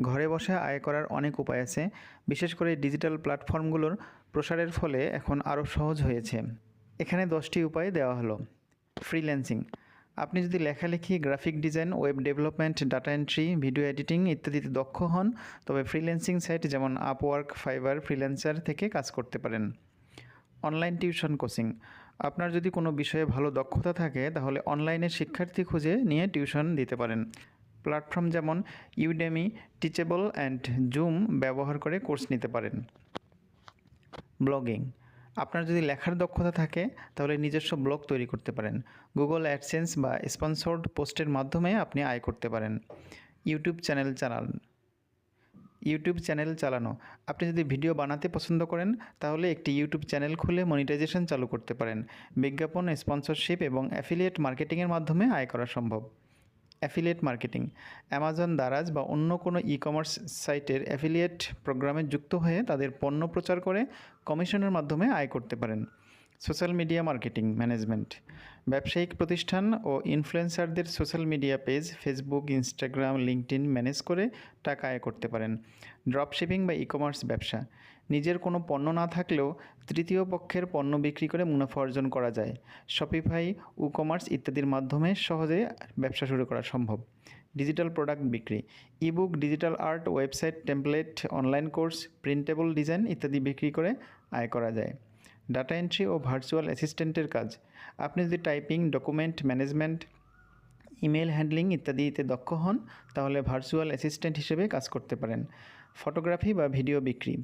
ঘরে বসে আয় করার অনেক উপায় আছে, বিশেষ করে ডিজিটাল প্ল্যাটফর্মগুলোর প্রসারের ফলে এখন আরও সহজ হয়েছে। এখানে দশটি উপায় দেওয়া হলো। ফ্রিল্যান্সিং। আপনি যদি লেখালেখি, graphic design, web development, data entry, video editing ইত্যাদিতে দক্ষ হন, তবে ফ্রিল্যান্সিং সাইট যেমন আপওয়ার্ক ফাইবার ফ্রিল্যান্সার থেকে কাজ করতে পারেন। Online tuition coaching. আপনার যদি কোনো বিষয়ে ভালো দক্ষতা থাকে, তাহলে অনলাইনে শিক্ষার্থী খুঁজে নিয়ে টিউশন দিতে পারেন। প্ল্যাটফর্ম যেমন ইউডেমি টিচেবল অ্যান্ড জুম ব্যবহার করে কোর্স নিতে পারেন। ব্লগিং। আপনার যদি লেখার দক্ষতা থাকে, তাহলে নিজস্ব ব্লগ তৈরি করতে পারেন। গুগল অ্যাডসেন্স বা স্পন্সর্ড পোস্টের মাধ্যমে আপনি আয় করতে পারেন। ইউটিউব চ্যানেল চালান। ইউটিউব চ্যানেল চালানো। আপনি যদি ভিডিও বানাতে পছন্দ করেন, তাহলে একটি ইউটিউব চ্যানেল খুলে মনিটাইজেশন চালু করতে পারেন। বিজ্ঞাপন স্পন্সরশিপ এবং অ্যাফিলিয়েট মার্কেটিংয়ের মাধ্যমে আয় করা সম্ভব। অ্যাফিলিয়েট মার্কেটিং অ্যামাজন দারাজ বা অন্য কোনো ই কমার্স সাইটের অ্যাফিলিয়েট প্রোগ্রামে যুক্ত হয়ে তাদের পণ্য প্রচার করে কমিশনের মাধ্যমে আয় করতে পারেন। Social media marketing management. ব্যবসায়িক প্রতিষ্ঠান ও ইনফ্লুয়েন্সারদের social media page Facebook, Instagram, LinkedIn manage করে টাকা আয় করতে পারেন। ড্রপশিপিং বা ই কমার্স ব্যবসা। নিজের কোনো পণ্য না থাকলেও তৃতীয় পক্ষের পণ্য বিক্রি করে মুনাফা অর্জন করা যায়। শপিফাই ই কমার্স ইত্যাদির মাধ্যমে সহজে ব্যবসা শুরু করা সম্ভব। ডিজিটাল প্রোডাক্ট বিক্রি। Ebook, digital art, website, template, online course, printable design ইত্যাদি বিক্রি করে আয় করা যায়। ডাটা এন্ট্রি ও ভার্চুয়াল অ্যাসিস্ট্যান্টের কাজ। আপনি যদি typing, document management email handling ইত্যাদিতে দক্ষ হন, তাহলে ভার্চুয়াল অ্যাসিস্ট্যান্ট হিসেবে কাজ করতে পারেন। ফটোগ্রাফি বা ভিডিও বিক্রি।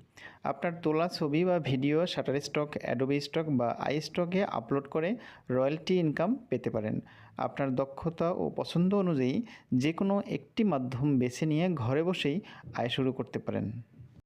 আপনার তোলা ছবি বা video Shutterstock Adobe stock বা আই স্টকে আপলোড করে রয়্যালটি ইনকাম পেতে পারেন। আপনার দক্ষতা ও পছন্দ অনুযায়ী যে কোনো একটি মাধ্যম বেছে নিয়ে ঘরে বসেই আয় শুরু করতে পারেন।